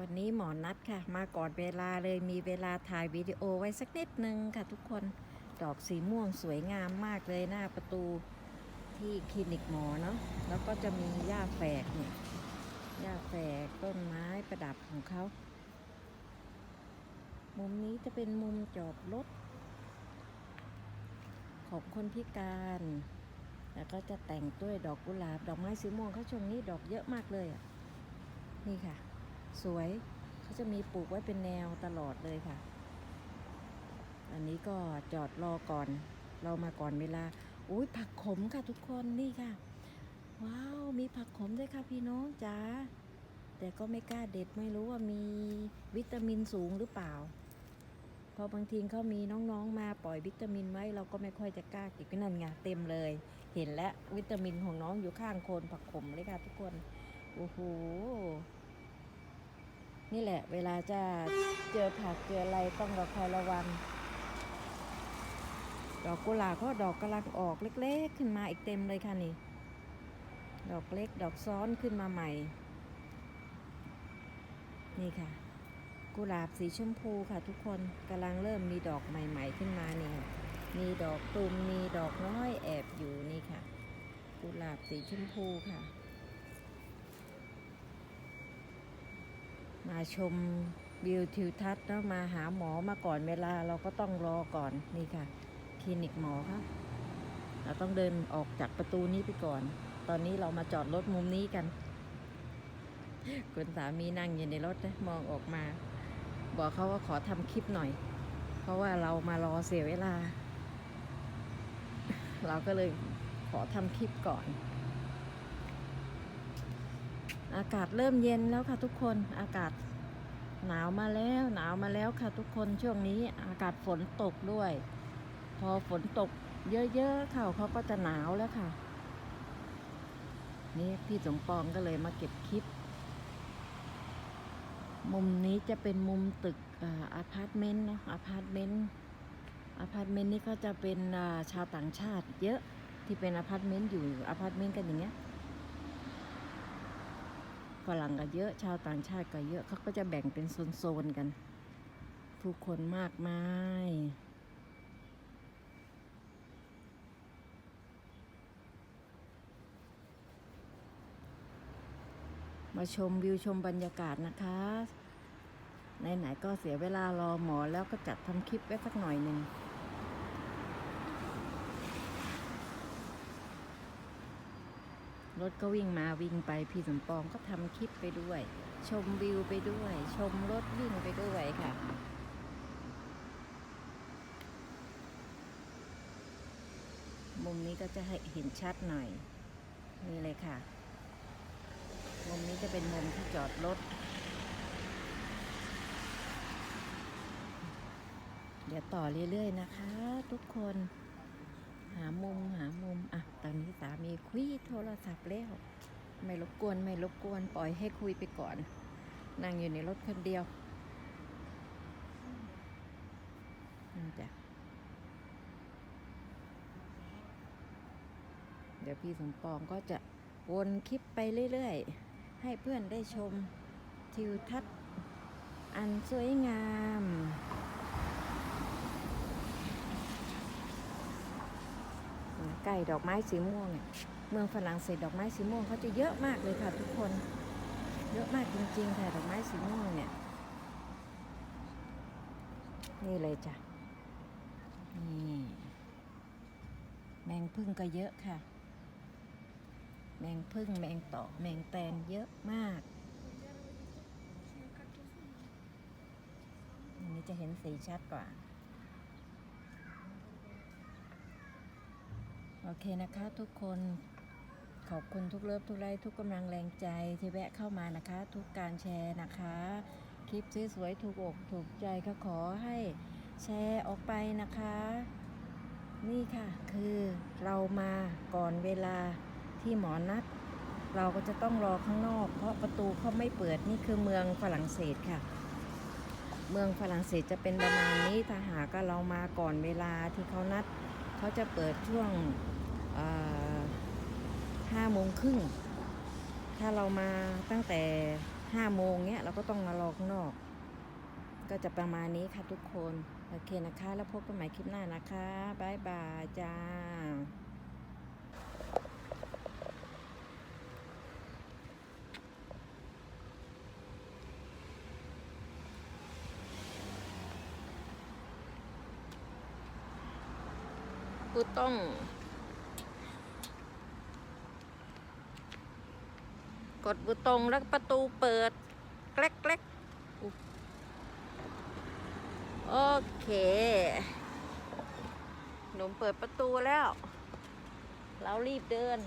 วันนี้หมอนัดค่ะ มาก่อนเวลาเลยมีเวลาถ่ายวิดีโอไว้สักนิดนึงค่ะทุกคนดอกสีม่วงสวยงามมากเลยหน้าประตูที่คลินิกหมอเนาะแล้วก็จะมีหญ้าแฝกเนี่ยหญ้าแฝกต้นไม้ประดับของเขา มุมนี้จะเป็นมุมจอดรถของคนพิการ แล้วก็จะแต่งด้วยดอกกุหลาบ ดอกไม้สีม่วงเขาช่วงนี้ดอกเยอะมากเลยอะ นี่ค่ะ สวยเขาจะมีปลูกไว้เป็นแนวตลอดเลยค่ะ อันนี้ก็จอดรอก่อน เรามาก่อนเวลาอุ้ยผักขมค่ะทุกคนนี่ค่ะ ว้าวมีผักขมด้วยค่ะพี่น้องจ๋าแต่ก็ไม่กล้าเด็ดไม่รู้ว่ามีวิตามินสูงหรือเปล่า พอบางทีเขามีน้องๆมาปล่อยวิตามินไว้เราก็ไม่ค่อยจะกล้าเก็บก็นั่นไงเต็มเลย เห็นแล้ววิตามินของน้องอยู่ข้างโคนผักขมเลยค่ะทุกคน โอ้โห นี่แหละ เวลาจะเจอผักเจออะไรต้องระคอยระวัง ดอกกุหลาบก็ดอกกำลังออกเล็กๆ ขึ้นมาอีกเต็มเลยค่ะนี่ ดอกเล็กดอกซ้อนขึ้นมาใหม่ นี่ค่ะ กุหลาบสีชมพูค่ะทุกคนกำลังเริ่มมีดอกใหม่ ๆ ขึ้นมานี่มีดอกตุ่มมีดอกน้อยแอบอยู่นี่ค่ะ กุหลาบสีชมพูค่ะ มาชมวิวทิวทัศน์แล้วมาหาหมอมาก่อนเวลาเราก็ต้องรอก่อนนี่ค่ะ คลินิกหมอค่ะ เราต้องเดินออกจากประตูนี้ไปก่อน ตอนนี้เรามาจอดรถมุมนี้กัน คุณสามีนั่งอยู่ในรถนะมองออกมา บอกเขาว่าขอทำคลิปหน่อย เพราะว่าเรามารอเสียเวลา เราก็เลยขอทำคลิปก่อน อากาศเริ่มเย็นแล้วค่ะทุกคนอากาศหนาวมาแล้วหนาวมาแล้วค่ะทุกคนช่วงนี้อากาศฝนตกด้วย พอฝนตกเยอะๆเขาเขาก็จะหนาวแล้วค่ะ นี่พี่สมปองก็เลยมาเก็บคลิป มุมนี้จะเป็นมุมตึกอาพาร์ตเมนต์เนาะอาพาร์ตเมนต์อาพาร์ตเมนต์นี่ก็จะเป็นชาวต่างชาติ เยอะที่เป็นอาพาร์ตเมนต์อยู่อาพาร์ตเมนต์กันอย่างเงี้ย ฝรั่งก็เยอะ ชาวต่างชาติก็เยอะเขาก็จะแบ่งเป็นโซนๆกัน ผู้คนมากมายมาชมวิวชมบรรยากาศนะคะ ไหนๆก็เสียเวลารอหมอแล้วก็จัดทำคลิปไว้สักหน่อยหนึ่ง รถก็วิ่งมาวิ่งไปพี่สมปองก็ทำคลิปไปด้วย ชมวิวไปด้วย ชมรถวิ่งไปด้วยค่ะมุมนี้ก็จะให้เห็นชัดหน่อย นี่เลยค่ะ มุมนี้จะเป็นมุมที่จอดรถ เดี๋ยวต่อเรื่อยๆนะคะทุกคน หามุมหามุมอะตอนนี้สามีคุยโทรศัพท์แล้วไม่รบกวนไม่รบกวนปล่อยให้คุยไปก่อนนั่งอยู่ในรถคนเดียวนั่นจ้ะเดี๋ยวพี่สมปองก็จะวนคลิปไปเรื่อยๆ ให้เพื่อนได้ชมทิวทัศน์อันสวยงาม ใกล้ดอกไม้สีม่วงเนี่ยเมืองฝรั่งเศสดอกไม้สีม่วงเขาจะเยอะมากเลยค่ะทุกคน เยอะมากจริงๆค่ะดอกไม้สีม่วงเนี่ย นี่เลยจ้ะนี่แมงพึ่งก็เยอะค่ะ แมงพึ่งแมงต่อแมงแตนเยอะมากอันนี้จะเห็นสีชัดกว่า โอเคนะคะทุกคนขอบคุณทุกเลิฟทุกไลค์ทุกกำลังแรงใจที่แวะเข้ามานะคะ ทุกการแชร์นะคะ คลิปสวยๆถูกอกถูกใจก็ขอให้แชร์ออกไปนะคะ นี่ค่ะคือเรามาก่อนเวลาที่หมอนัด เราก็จะต้องรอข้างนอก เพราะประตูเขาไม่เปิดนี่คือเมืองฝรั่งเศสค่ะ เมืองฝรั่งเศสจะเป็นประมาณนี้ถ้าหากเรามาก่อนเวลาที่เขานัด เขาจะเปิดช่วงห้าโมงครึ่ง ถ้าเรามาตั้งแต่ห้าโมงเนี้ยเราก็ต้องมารอข้างนอก ก็จะประมาณนี้ค่ะทุกคน โอเคนะคะ แล้วพบกันใหม่คลิปหน้านะคะบายบายจ้า กูต้อง กดบุตรงแล้วประตูเปิดแกลกแกลกโอเค หนุ่มเปิดประตูแล้ว เรารีบเดิน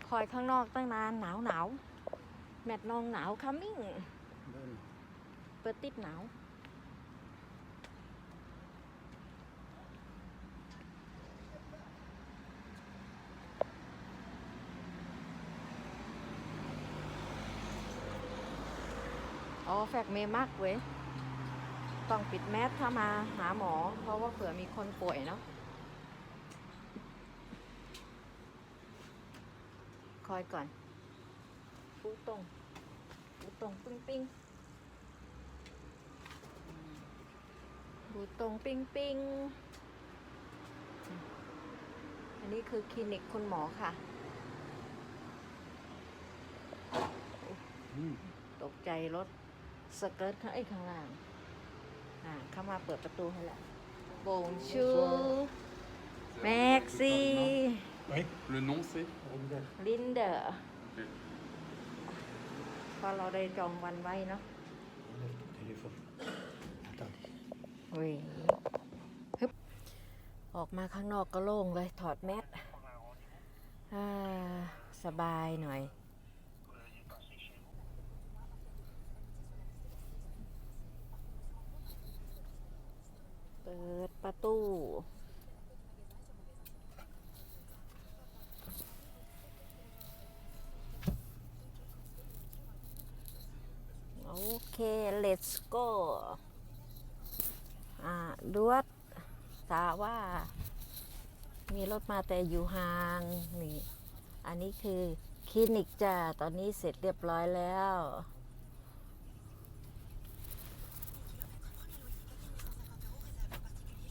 ค อยข้างนอกตั้งนานหนาวหนาวแมทนองหนาวคัมมิ่งเปิดติดหนาวอ๋อแฟกเมมากเว้ย ต้องปิดแมสถ้ามาหาหมอ เพราะว่าเผื่อมีคนป่วยเนาะ ค อยก่อนปูตรงปูตรงปิ้งปิ้งปูตรงปิ้งปิ้งอันนี้คือคลินิกคุณหมอค่ะ ตกใจรถสเกิร์ตข้างไอ้ยข้างล่าง อ่า เข้ามาเปิดประตูให้แล้วบงชูแม็กซี่ Oui. Le nom c'est ลินเดอร์พอเราได้จองวันไว้เนาะ Téléphone. Attendez. เว้ยฮึบออกมาข้างนอกก็โล่งเลยถอดแมสอ่า สบายหน่อย เปิดประตู โอ เค let's go อ่าดวดสาว่า มีรถมาแต่อยู่ห่างนี่ อันนี้คือคลินิกจ้า ตอนนี้เสร็จเรียบร้อยแล้ว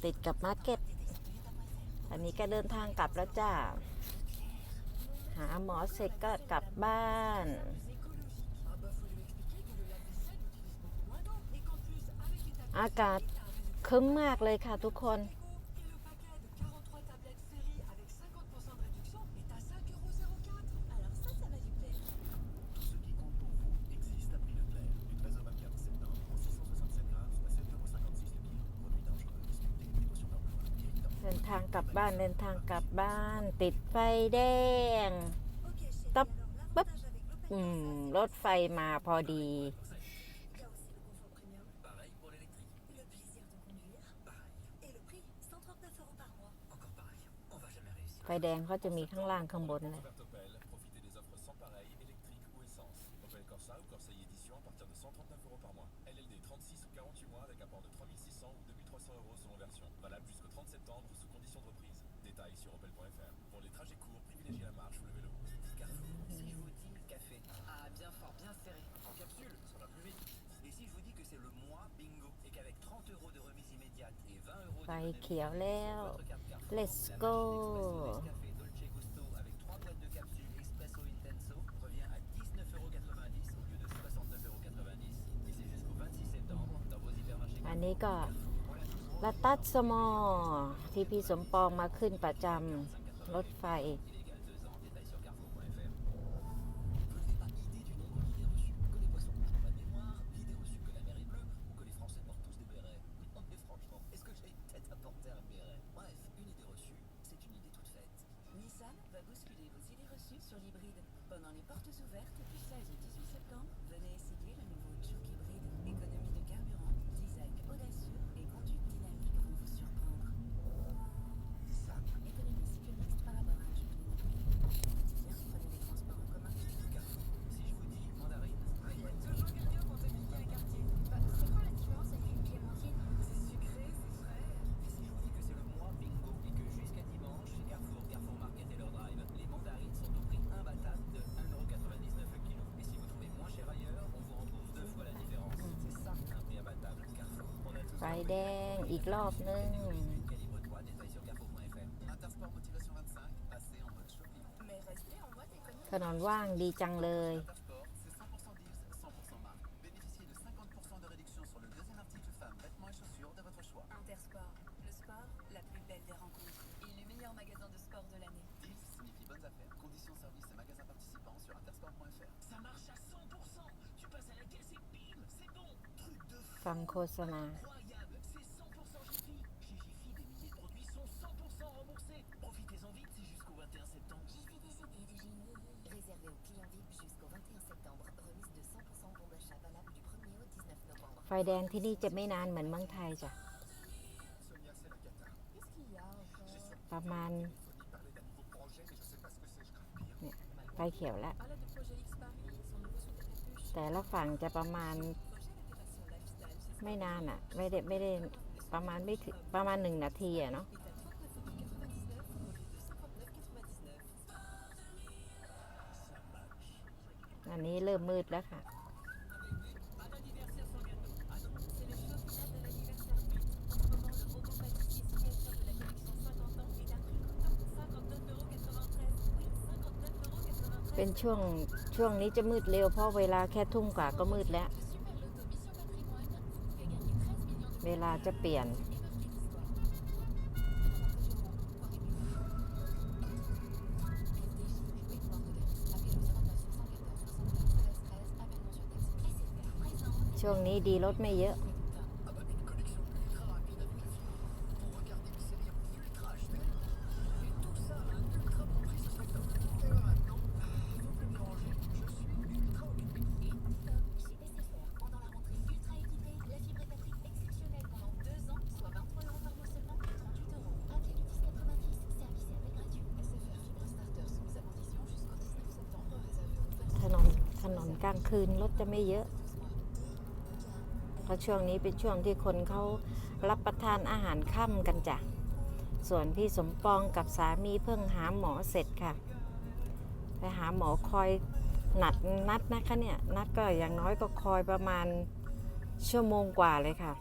ติดกับมาร์เก็ต อันนี้ก็เดินทางกลับแล้วจ้า หาหมอเสร็จก็กลับบ้าน อากาศคึ้มมากเลยค่ะทุกคน เดินทางกลับบ้าน เดินทางกลับบ้าน ติดไฟแดงตับปั๊บอืมรถไฟมาพอดี ไฟแดงเขาจะมีข้างล่างข้างบนเลยไฟเขียวแล้ว Let's go อันนี้ก็ลาตัดสมอที่พี่สมปองมาขึ้นประจำรถไฟ แดงอีกรอบนึงถนนว่างดีจังเลย ฟังโฆษณา ไฟแดงที่นี่จะไม่นานเหมือนเมืองไทยจ้ะ ประมาณไฟเขียวแล้ว แต่ละฝั่งจะประมาณไม่นานอะ ไม่ได้ไม่ได้ประมาณไม่ถึงประมาณหนึ่งนาทีอะเนาะ อันนี้เริ่มมืดแล้วค่ะ เป็นช่วงช่วงนี้จะมืดเร็วเพราะเวลาแค่ทุ่มกว่าก็มืดแล้ว เวลาจะเปลี่ยน ช่วงนี้ดีรถไม่เยอะ ถนนกลางคืนรถจะไม่เยอะ ราะช่วงนี้เป็นช่วงที่คนเขารับประทานอาหารค่ำกันจ้ะ ส่วนพี่สมปองกับสามีเพิ่งหาหมอเสร็จค่ะ ไปหาหมอคอยนัดนัดนะคะเนี่ย นัดก็อย่างน้อยก็คอยประมาณชั่วโมงกว่าเลยค่ะ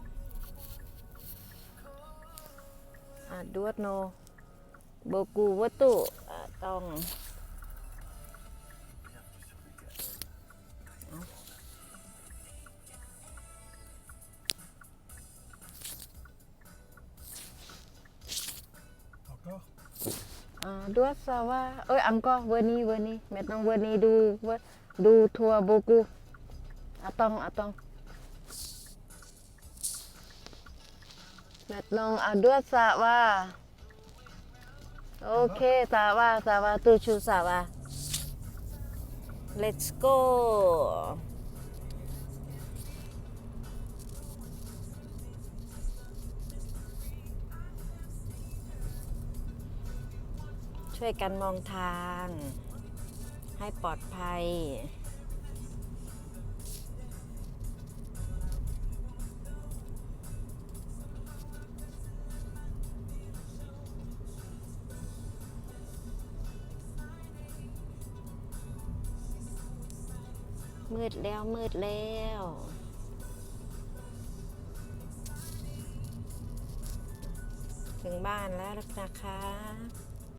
ดวดโนโบกูวัตตุต้อง ด้วยซะวาเอ้ยอังก็เวอร์นี้เวอร์นี้เมตองเวอร์นี้ดูวอร์ดูทัวโบกูอะตองอะตองเมตองอะด้วยซะวาโอเคสาว่าซาว่าตูชูสาวา let's go ช่วยกันมองทาง ให้ปลอดภัย มืดแล้วมืดแล้วถึงบ้านแล้วนะคะ